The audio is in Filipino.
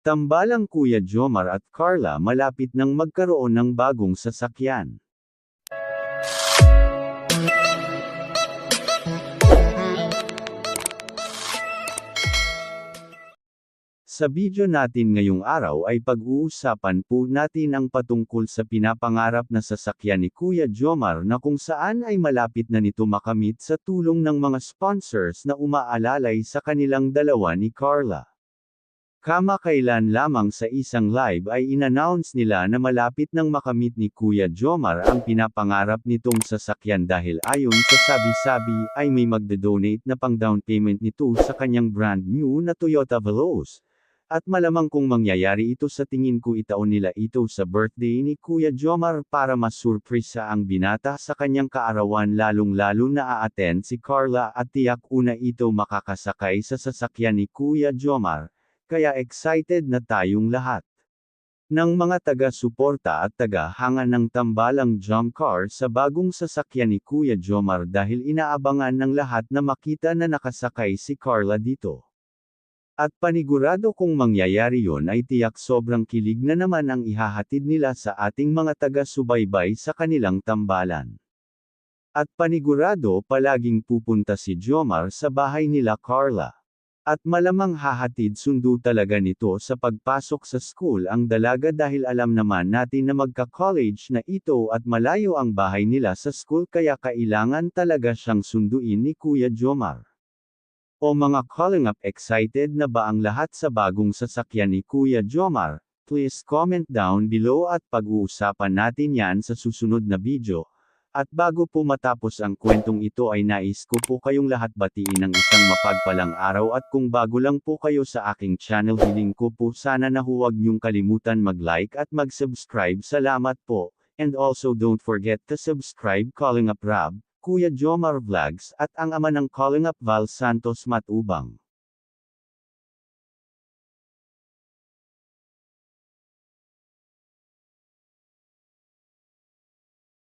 Tambalang Kuya Jomar at Carla malapit nang magkaroon ng bagong sasakyan. Sa video natin ngayong araw ay pag-uusapan po natin ang patungkol sa pinapangarap na sasakyan ni Kuya Jomar na kung saan ay malapit na nito makamit sa tulong ng mga sponsors na umaalalay sa kanilang dalawa ni Carla. Kamakailan lamang sa isang live ay inannounce nila na malapit nang makamit ni Kuya Jomar ang pinapangarap nitong sasakyan dahil ayon sa sabi-sabi ay may magdodonate na pang down payment nito sa kanyang brand new na Toyota Veloz. At malamang kung mangyayari ito sa tingin ko itaon nila ito sa birthday ni Kuya Jomar para masurpresa ang binata sa kanyang kaarawan lalong-lalo na aaten si Carla at tiyak una ito makakasakay sa sasakyan ni Kuya Jomar, kaya excited na tayong lahat. Ng mga taga-suporta at taga-hanga ng tambalang jump car sa bagong sasakyan ni Kuya Jomar dahil inaabangan ng lahat na makita na nakasakay si Carla dito. At panigurado kung mangyayari yon ay tiyak sobrang kilig na naman ang ihahatid nila sa ating mga taga-subaybay sa kanilang tambalan. At panigurado palaging pupunta si Jomar sa bahay nila Carla. At malamang hahatid sundo talaga nito sa pagpasok sa school ang dalaga dahil alam naman natin na magka-college na ito at malayo ang bahay nila sa school kaya kailangan talaga siyang sunduin ni Kuya Jomar. O mga calling up excited na ba ang lahat sa bagong sasakyan ni Kuya Jomar? Please comment down below at pag-uusapan natin yan sa susunod na video. At bago po matapos ang kwentong ito ay nais ko po kayong lahat batiin ng isang mapagpalang araw at kung bago lang po kayo sa aking channel hiling ko po sana na huwag niyong kalimutan mag-like at mag-subscribe salamat po. And also don't forget to subscribe Calling Up Rab, Kuya Jomar Vlogs at ang ama ng Calling Up Val Santos Matubang.